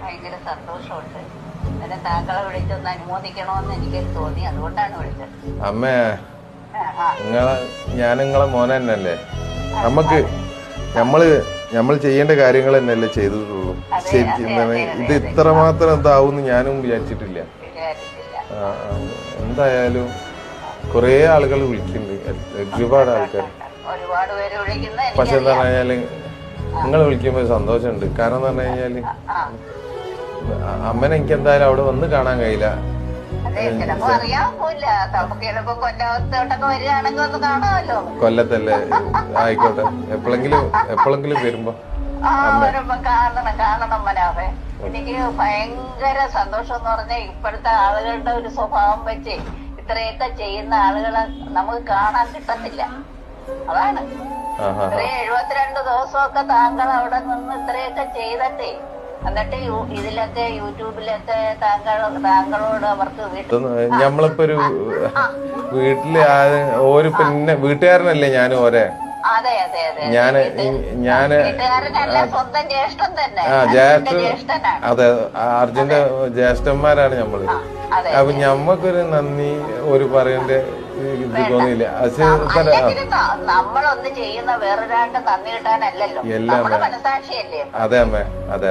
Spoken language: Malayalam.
ഭയങ്കര സന്തോഷമുണ്ട്. എന്നെ താങ്കളെ വിളിച്ചൊന്ന് അനുമോദിക്കണമെന്ന് എനിക്ക് തോന്നി അതുകൊണ്ടാണ് വിളിച്ചത്. അമ്മേ. നിങ്ങളെ ഞാൻ നിങ്ങളെ മോനെ തന്നെയല്ലേ? നമുക്ക് നമ്മൾ നമ്മൾ ചെയ്യേണ്ട കാര്യങ്ങൾ തന്നെയല്ലേ ചെയ്തിട്ടുള്ളൂ. ഇത് ഇത്രമാത്രം എന്താവും ഞാനും വിചാരിച്ചിട്ടില്ല. എന്തായാലും കുറേ ആളുകൾ വിളിക്കുന്നുണ്ട് ഒരുപാട് ആൾക്കാർ. പക്ഷെ എന്താ പറഞ്ഞാൽ നിങ്ങൾ വിളിക്കുമ്പോൾ സന്തോഷമുണ്ട്. കാരണം എന്ന് പറഞ്ഞു കഴിഞ്ഞാൽ അമ്മനെ എനിക്ക് എന്തായാലും അവിടെ വന്ന് കാണാൻ കഴിയില്ല. കൊല്ലത്തല്ലേ? ആയിക്കോട്ടെ. എപ്പോഴെങ്കിലും എപ്പോഴെങ്കിലും വരുമ്പോ കാണണം കാണണം എനിക്ക് ഭയങ്കര സന്തോഷം എന്ന് പറഞ്ഞാൽ ഇപ്പോഴത്തെ ആളുകളുടെ ഒരു സ്വഭാവം വെച്ച് ഇത്രയൊക്കെ ചെയ്യുന്ന ആളുകളെ നമുക്ക് കാണാൻ കിട്ടത്തില്ല. അതാണ്. ഇത്രയും എഴുപത്തിരണ്ട് ദിവസമൊക്കെ താങ്കൾ അവിടെ നിന്ന് ഇത്രയൊക്കെ ചെയ്തിട്ടേ. എന്നിട്ട് യു- ഇതിലൊക്കെ യൂട്യൂബിലൊക്കെ താങ്കൾ താങ്കളോട് അവർക്ക് വീട്ടിൽ ഞമ്മളിപ്പോ ഒരു വീട്ടിൽ ഒരു പിന്നെ വീട്ടുകാരനല്ലേ ഞാൻ ഓരെ? അതെ അതെ അതെ ഞാൻ ഞാൻ സ്വന്തം ജ്യേഷ്ഠൻ തന്നെ. ആ എന്റെ ജ്യേഷ്ഠ ജ്യേഷ്ഠനാണ്. അതെ അർജുന്റെ ജ്യേഷ്ഠന്മാരാണ് നമ്മൾ അപ്പൊ ഞമ്മക്കൊരു നന്ദി ഒരു പറയണ്ട ഇത് തോന്നിയില്ല നമ്മളൊന്ന് ചെയ്യുന്ന വേറൊരാണ്ട് നന്ദി കിട്ടാനല്ലല്ലോ. എല്ലാം മനസാക്ഷിയല്ലേ അതെ അമ്മേ. അതെ.